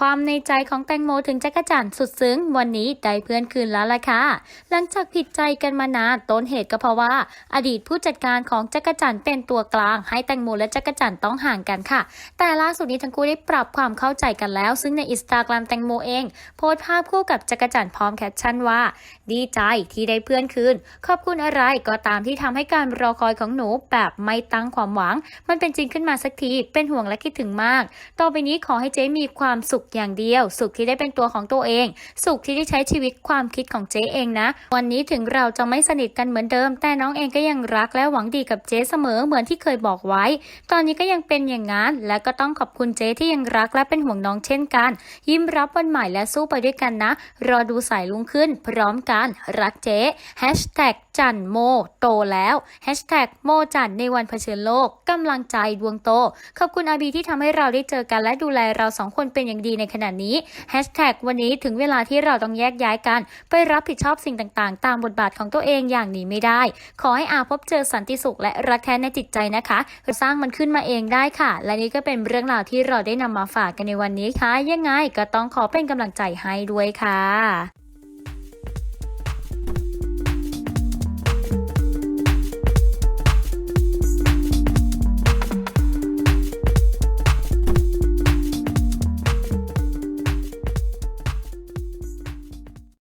ความในใจของแตงโมถึงจักรจันสุดซึ้ง วันนี้ได้เพื่อนคืนแล้วล่ะค่ะ หลังจากผิดใจกันมานานต้นเหตุก็เพราะว่า อดีตผู้จัดการของจักรจันเป็นตัวกลาง ให้แตงโมและจักรจันต้องห่างกันค่ะ แต่ล่าสุดนี้ทั้งคู่ได้ปรับความเข้าใจกันแล้ว ซึ่งในอินสตาแกรมแตงโมเอง โพสต์ภาพคู่กับจักรจันพร้อมแคปชั่นว่า ดีใจที่ได้เพื่อนคืน ขอบคุณอะไรก็ตามที่ทำให้การรอคอยของหนูแบบไม่ตั้งความหวัง มันเป็นจริงขึ้นมาสักทีเป็นห่วงและคิดถึงมาก ต่อไปนี้ขอให้เจ๊มีความสุขอย่างเดียว สุขที่ได้เป็นตัวของตัวเอง สุขที่ได้ใช้ชีวิตความคิดของเจ๊เองนะ วันนี้ถึงเราจะไม่สนิทกันเหมือนเดิม แต่น้องเองก็ยังรักและหวังดีกับเจ๊เสมอเหมือนที่เคยบอกไว้ ตอนนี้ก็ยังเป็นอย่างนั้น และก็ต้องขอบคุณเจ๊ที่ยังรักและเป็นห่วงน้องเช่นกัน ยิ้มรับวันใหม่และสู้ไปด้วยกันนะ รอดูสายลุงขึ้น พร้อมกันรักเจ๊แฮชแท็ก จันโมโตแล้วแฮชแท็กโมจันในวันเผชิญโลกกำลังใจดวงโต ขอบคุณอาบีที่ทำให้เราได้เจอกันและดูแลเราสองคนเป็นอย่างดีในขณะนี้แฮชแท็กวันนี้ถึงเวลาที่เราต้องแยกย้ายกัน ไปรับผิดชอบสิ่งต่างๆ ตามบทบาทของตัวเองอย่างหนีไม่ได้ ขอให้อาพบเจอสันติสุขและรักแท้ในจิตใจนะคะ สร้างมันขึ้นมาเองได้ค่ะ และนี่ก็เป็นเรื่องราวที่เราได้นำมาฝากกันในวันนี้ค่ะ ยังไงก็ต้องขอเป็นกำลังใจให้ด้วยค่ะ